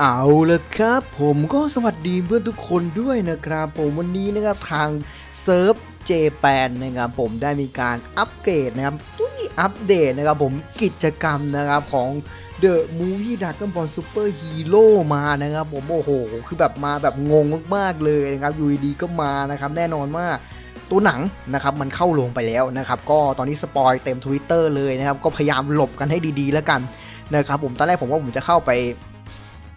เอาละครับ ผมก็สวัสดีเพื่อนทุกคนด้วยนะครับ ผมวันนี้นะครับทางเซิร์ฟเจแปนนะครับผมได้มีการอัปเกรดนะครับตุ้ยอัปเดตนะครับผมกิจกรรมนะครับของ The Movie Dragon Ball Super Hero มานะครับผมโอ้โห คือแบบมาแบบงงมากๆเลยนะครับอยู่ดีๆก็มานะครับแน่นอนว่าตัวหนังนะครับมันเข้าลงไปแล้วนะครับก็ตอนนี้สปอยเต็ม Twitter เลยนะครับก็พยายามหลบกันให้ดีๆแล้วกันนะครับผมตอนแรกผมว่าผมจะเข้าไป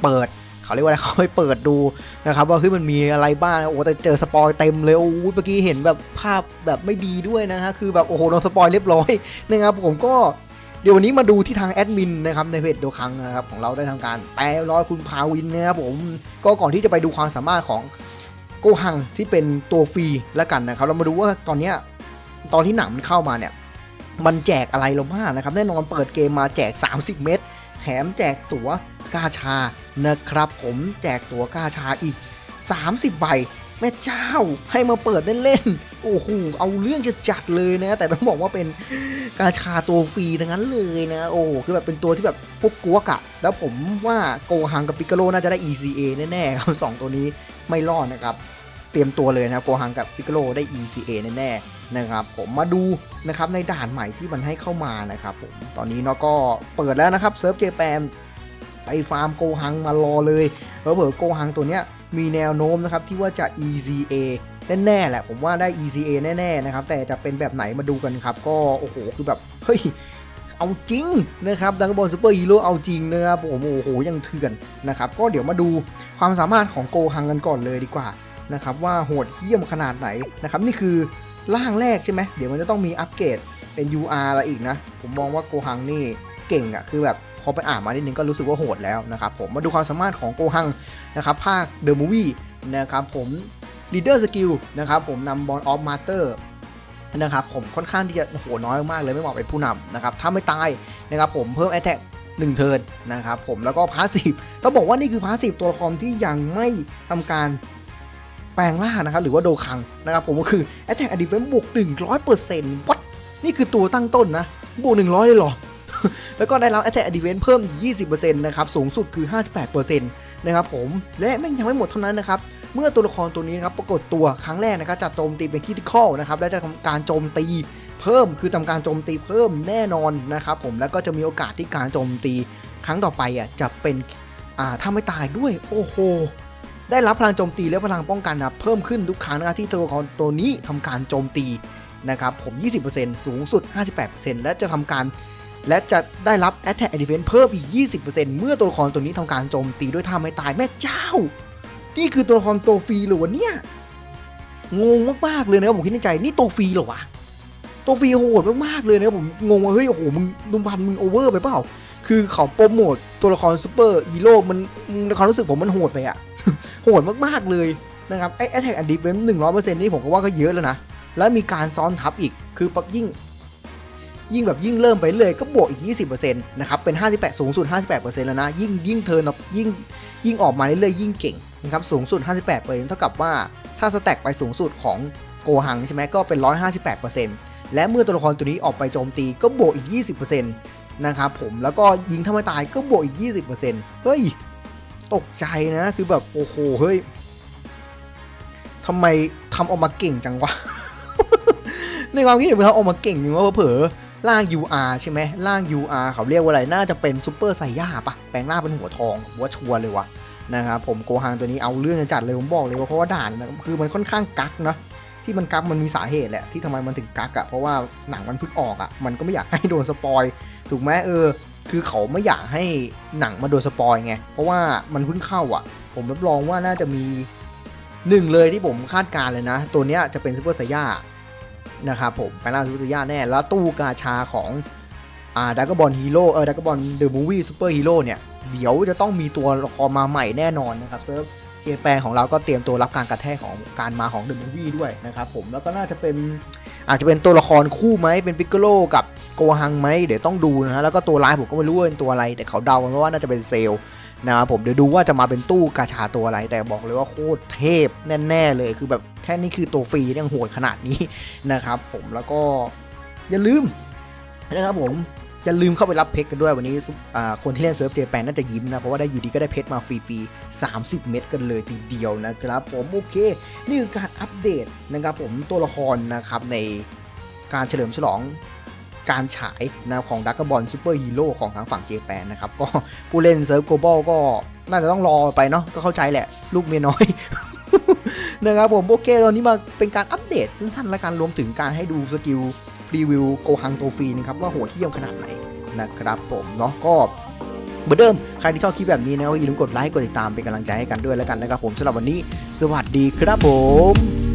เปิดเขาเรียกว่าอะไรเขาไปเปิดดูนะครับว่าเฮ้ยมันมีอะไรบ้างโอ้แต่เจอสปอยเต็มเลยโอ้โหเมื่อกี้เห็นแบบภาพแบบไม่ดีด้วยนะฮะคือแบบโอ้โหโดนสปอยเรียบร้อยนะครับผมก็เดี๋ยววันนี้มาดูที่ทางแอดมินนะครับในเพจโดคังนะครับของเราได้ทำการแปลร้อยคุณพาวินนะครับผมก็ก่อนที่จะไปดูความสามารถของโกฮังที่เป็นตัวฟรีแล้วกันนะครับ เรามาดูว่าตอนเนี้ยตอนที่หนังมันเข้ามาเนี่ยมันแจกอะไรเราบ้างนะครับ แน่นอนเปิดเกมมาแจก 30 เม็ดแถมแจกตั๋ว กาชานะครับผมแจกตั๋วกาชาอีก 30 ใบแม่เจ้าให้มาเปิดเล่นๆ โอ้โห เอาเรื่องจะจัดเลยนะ แต่ต้องบอกว่าเป็นกาชาตัวฟรีทั้งนั้นเลยนะ โอ้คือแบบเป็นตัวที่แบบพวกกวกะ แล้วผมว่าโกฮังกับปิกาโลน่าจะได้ ECA แน่ๆครับสองตัวนี้ไม่รอดนะครับ เตรียมตัวเลยนะโกฮังกับปิกาโลได้ ECA แน่ๆนะครับ ผมมาดูนะครับในด่านใหม่ที่มันให้เข้ามานะครับผม ตอนนี้เนาะก็เปิดแล้วนะครับเซิร์ฟเจแปน ไปฟาร์มโกฮังมารอเลยเผลอๆโกฮังตัวเนี้ยมีแนวโน้มนะครับที่ว่าจะ ECA แน่ๆแหละผมว่าได้ ECA แน่ๆนะครับแต่จะเป็นแบบไหนมาดูกันครับ ก็โอ้โหคือแบบเฮ้ยเอาจริงนะครับดังบอลซูเปอร์ฮีโร่เอาจริงนะครับผมโอ้โหยังเถื่อนนะครับก็เดี๋ยวมาดูความสามารถของโกฮังกันก่อนเลยดีกว่านะครับว่าโหดเหี้ยมขนาดไหนนะครับนี่คือร่างแรกใช่ไหมเดี๋ยวมันจะต้องมีอัปเกรดเป็น UR อะไรอีกนะ ผมมองว่าโกฮังนี่ เก่งอะคือแบบพอไปอ่านมานิดนึงก็รู้สึกว่าโหดแล้วนะครับผมมาดูความสามารถของโกฮังนะครับภาค The Movie นะครับผม Leader Skill นะครับผมนำบอลออฟมาเตอร์นะครับผมค่อนข้างที่จะโหน้อยมากเลยไม่เหมาะเป็นผู้นำนะครับถ้าไม่ตายนะครับผมเพิ่ม Attack 1เทิร์นนะครับผมแล้วก็พาสซีฟต้องบอกว่านี่คือพาสซีฟตัวละครที่ยังไม่ทำการแปลงร่านะครับหรือว่าโดคังนะครับผมก็คือ Attack and Defense บวก100%วัดนี่คือตัวตั้งต้นนะบวก100เลยหรอ แล้วก็ได้รับ Attack and Defense เพิ่ม 20%นะครับ สูงสุดคือ 58%นะครับผม และแม่งยังไม่หมดเท่านั้นนะครับ เมื่อตัวละครตัวนี้นะครับปรากฏตัวครั้งแรกนะครับจะโจมตีเป็นคิติคอลนะครับ และจะทำการโจมตีเพิ่ม คือทำการโจมตีเพิ่มแน่นอนนะครับผม แล้วก็จะมีโอกาสที่การโจมตีครั้งต่อไปอะจะเป็น อ่าถ้าไม่ตายด้วย โอ้โหได้รับพลังโจมตีและพลังป้องกันนะเพิ่มขึ้นทุกครั้งนะที่ตัวละครตัวนี้ทำการโจมตีนะครับผม 20%สูงสุด 58%และจะทำการ และจะได้รับ Attack and Defense เพิ่มอีก 20%เมื่อตัวละครตัวนี้ทำการโจมตีด้วยท่าไม่ตายแม่เจ้า นี่คือตัวละครตัวฟรีหรือวะเนี่ย งงมากๆเลยนะครับผมคิดในใจนี่ตัวฟรีเหรอวะ ตัวฟรีโหดมากๆเลยนะครับผมงงว่าเฮ้ยโอ้โหมึงดุมพันมึงโอเวอร์ไปเปล่า คือเขาโปรโมทตัวละครซูเปอร์ฮีโร่มันในความรู้สึกผมมันโหดไปอะโหดมากๆเลยนะครับไอ้ Attack and Defense หนึ่งร้อยเปอร์เซ็นต์นี่ผมก็ว่าก็เยอะแล้วนะ แล้วมีการซ้อนทับอีกคือปักยิ่ง ยิ่งแบบยิ่งเริ่มไปเรื่อยก็บวกอีก 20%นะครับเป็น 58 สูงสุด 58%แล้วนะ ยิ่งยิ่งเทิร์นยิ่งยิ่งออกมาเรื่อยๆยิ่งเก่งนะครับสูงสุด 58%เท่ากับว่าถ้าสแต็กไปสูงสุดของโกหังใช่ไหมก็เป็น 158%และเมื่อตัวละครตัวนี้ออกไปโจมตีก็บวกอีก 20%นะครับผมแล้วก็ยิงถ้าไม่ตายก็บวกอีก 20%เฮ้ยตกใจนะคือแบบโอ้โหเฮ้ยทำไมทำออกมาเก่งจังวะ ในความคิดเห็นผมเขาออกมาเก่งจริงว่าเผลอ ร่าง UR ใช่ไหมร่าง UR เขาเรียกว่าอะไร น่าจะเป็นซูเปอร์ไซย่าปะแปลงร่างเป็นหัวทองผมว่าชัวร์เลยวะนะครับผมโกฮังตัวนี้เอาเรื่องจัดเลยผมบอกเลยว่าเพราะว่าด่านนะคือมันค่อนข้างกักนะที่มันกักมันมีสาเหตุแหละที่ทำไมมันถึงกักอะเพราะว่าหนังมันเพิ่งออกอะมันก็ไม่อยากให้โดนสปอยถูกไหมเออ คือเขาไม่อยากให้หนังมาโดนสปอยไงเพราะว่ามันเพิ่งเข้าอะผมรับรองว่าน่าจะมีหนึ่งเลยที่ผมคาดการณ์เลยนะ ตัวเนี้ยจะเป็นซูเปอร์ไซย่า นะครับผมไปล่าซูเปอร์ไซย่าแน่ แล้วตู้กาชาของอ่าดักกบอลฮีโร่เออดักกบอลเดอะมูวี่ซูเปอร์ฮีโร่เนี่ย เดี๋ยวจะต้องมีตัวละครมาใหม่แน่นอนนะครับเซิร์ฟเทียแปลของเราก็เตรียมตัวรับการกระแทกของการมาของเดอะมูวี่ด้วยนะครับผมแล้วก็น่าจะเป็นอาจจะเป็นตัวละครคู่ไหมเป็นปิกโกโลกับโกฮังไหมเดี๋ยวต้องดูนะฮะแล้วก็ตัวร้ายผมก็ไม่รู้ว่าเป็นตัวอะไร แต่เขาเดากันว่าน่าจะเป็นเซล นะครับผมเดี๋ยวดูว่าจะมาเป็นตู้กาชาตัวอะไร แต่บอกเลยว่าโคตรเทพแน่ๆเลยคือแบบแค่นี้คือตัวฟรียังโหดขนาดนี้นะครับผมแล้วก็อย่าลืมนะครับผมอย่าลืมเข้าไปรับเพชรกันด้วยวันนี้คนที่เล่นเซิร์ฟเจแปนน่าจะยิ้มนะ เพราะว่าได้อยู่ดีก็ได้เพชรมาฟรีๆ30 เม็ดกันเลยทีเดียวนะครับผมโอเค นี่คือการอัปเดตนะครับผมตัวละครนะครับในการเฉลิมฉลอง การฉายนะของดักกบอลซูเปอร์ฮีโร่ของทางฝั่งเจแปนนะครับ ก็ผู้เล่นเซิร์ฟโกลบอลก็น่าจะต้องรอไปเนาะก็เข้าใจแหละ ลูกเมียน้อยนะครับผมโอเคตอนนี้มาเป็นการอัปเดตสั้นๆและการรวมถึงการให้ดูสกิลรีวิวโกฮังโตฟีนะครับ ว่าโหดเยี่ยมขนาดไหนนะครับผมเนาะก็เหมือนเดิม ใครที่ชอบคลิปแบบนี้นะก็อย่าลืมกดไลค์กดติดตามเป็นกำลังใจให้กันด้วยแล้วกันนะครับผมสำหรับวันนี้ สวัสดีครับผม